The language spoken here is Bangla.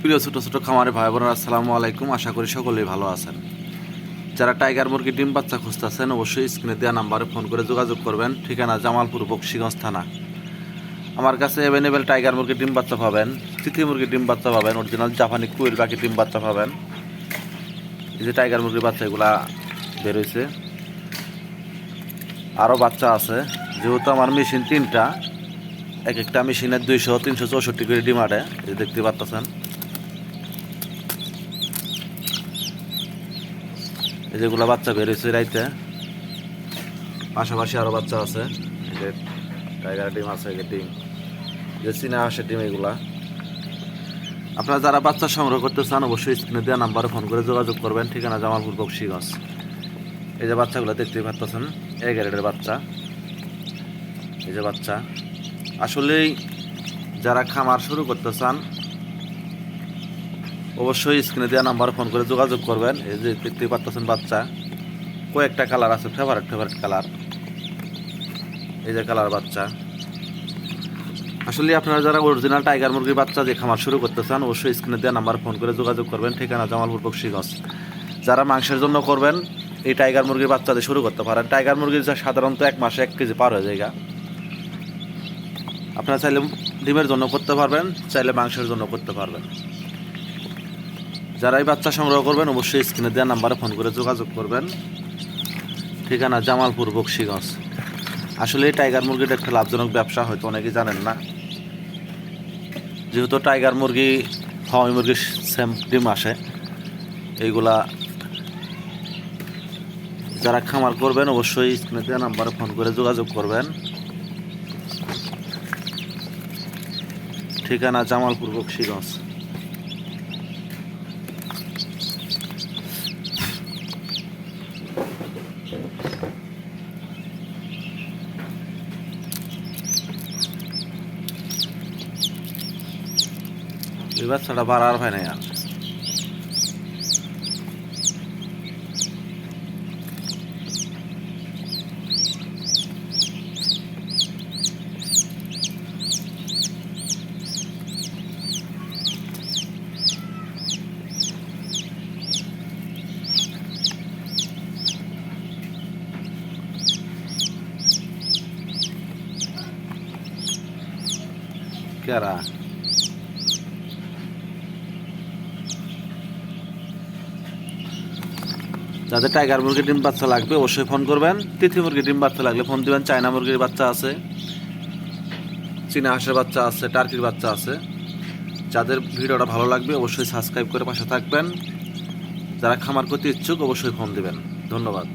প্রিয় ছোট ছোট খামারে ভাই বোনেরা আসসালামু আলাইকুম। আশা করি সকলেই ভালো আছেন। যারা টাইগার মুরগি ডিম বাচ্চা খুঁজতেছেন, অবশ্যই স্ক্রিনে দেওয়া নাম্বারে ফোন করে যোগাযোগ করবেন। ঠিকানা জামালপুর, বক্সিগঞ্জ থানা। আমার কাছে অ্যাভেলেবেল টাইগার মুরগি ডিম বাচ্চা পাবেন তিথি মুরগি ডিম বাচ্চা পাবেন অরিজিনাল জাপানি কুইল বাকি ডিম বাচ্চা পাবেন। এই যে টাইগার মুরগির বাচ্চা এগুলা বেরোইছে আরও বাচ্চা আছে। যেহেতু আমার মেশিন তিনটা, এক একটা মেশিনের দুইশো, তিনশো চৌষট্টি করে ডিম আটে। দেখতে পাচ্ছেন যেগুলো বাচ্চা বেরোইছে রাইতে। পাশাপাশি আরও বাচ্চা আছে। যে টাইগার ডিম আছে যে ডিম। যে চীনা আসে ডিম এগুলা। আপনারা যারা বাচ্চা সংগ্রহ করতে চান, অবশ্যই স্ক্রিনে দেওয়া নাম্বারে ফোন করে যোগাযোগ করবেন। ঠিকানা জামালপুর বক্সিগঞ্জ। এই যে বাচ্চাগুলো দেখতে পাচ্ছেন এই গ্যারেডের বাচ্চা। এই যে বাচ্চা। আসলেই যারা খামার শুরু করতে চান অবশ্যই স্ক্রিনে দেওয়া নাম্বারে ফোন করে যোগাযোগ করবেন। এই যে দেখতে পাচ্ছেন বাচ্চা। কয়েকটা কালার আছে ফেভারিট ফেভারিট কালার এই যে কালার বাচ্চা। আসলে আপনারা যারা অরিজিনাল টাইগার মুরগির বাচ্চা যে খামার শুরু করতে চান, অবশ্যই স্ক্রিনে দেওয়া নাম্বার ফোন করে যোগাযোগ করবেন। ঠিকানা জামালপুর বক্সিগঞ্জ যারা মাংসের জন্য করবেন, এই টাইগার মুরগির বাচ্চা দিয়ে শুরু করতে পারেন। টাইগার মুরগির যা সাধারণত এক মাসে এক কেজি পার হয়ে যায় আপনারা চাইলে ডিমের জন্য করতে পারবেন, চাইলে মাংসের জন্য করতে পারবেন। যারা এই বাচ্চা সংগ্রহ করবেন, অবশ্যই স্ক্রিনে দেওয়া নাম্বারে ফোন করে যোগাযোগ করবেন। ঠিকানা জামালপুর, বক্সিগঞ্জ। আসলে টাইগার মুরগিটা একটা লাভজনক ব্যবসা, হয়তো অনেকেই জানেন না। যেহেতু টাইগার মুরগি ফার্মি মুরগির সেম ডিম আসে। এইগুলা যারা খামার করবেন, অবশ্যই স্ক্রিনে দেওয়া নাম্বারে ফোন করে যোগাযোগ করবেন। ঠিকানা জামালপুর, বক্সিগঞ্জ। এই বাচ্চাটা বাড়ার হয় না আর কেরা যাদের টাইগার মুরগির ডিম বাচ্চা লাগবে, অবশ্যই ফোন করবেন। তিথি মুরগির ডিম বাচ্চা লাগলে ফোন দিবেন, চায়না মুরগির বাচ্চা আছে, চীনা হাঁসের বাচ্চা আছে, টার্কির বাচ্চা আছে। যাদের ভিডিওটা ভালো লাগবে, অবশ্যই সাবস্ক্রাইব করে পাশে থাকবেন। যারা খামার করতে ইচ্ছুক, অবশ্যই ফোন দিবেন। ধন্যবাদ।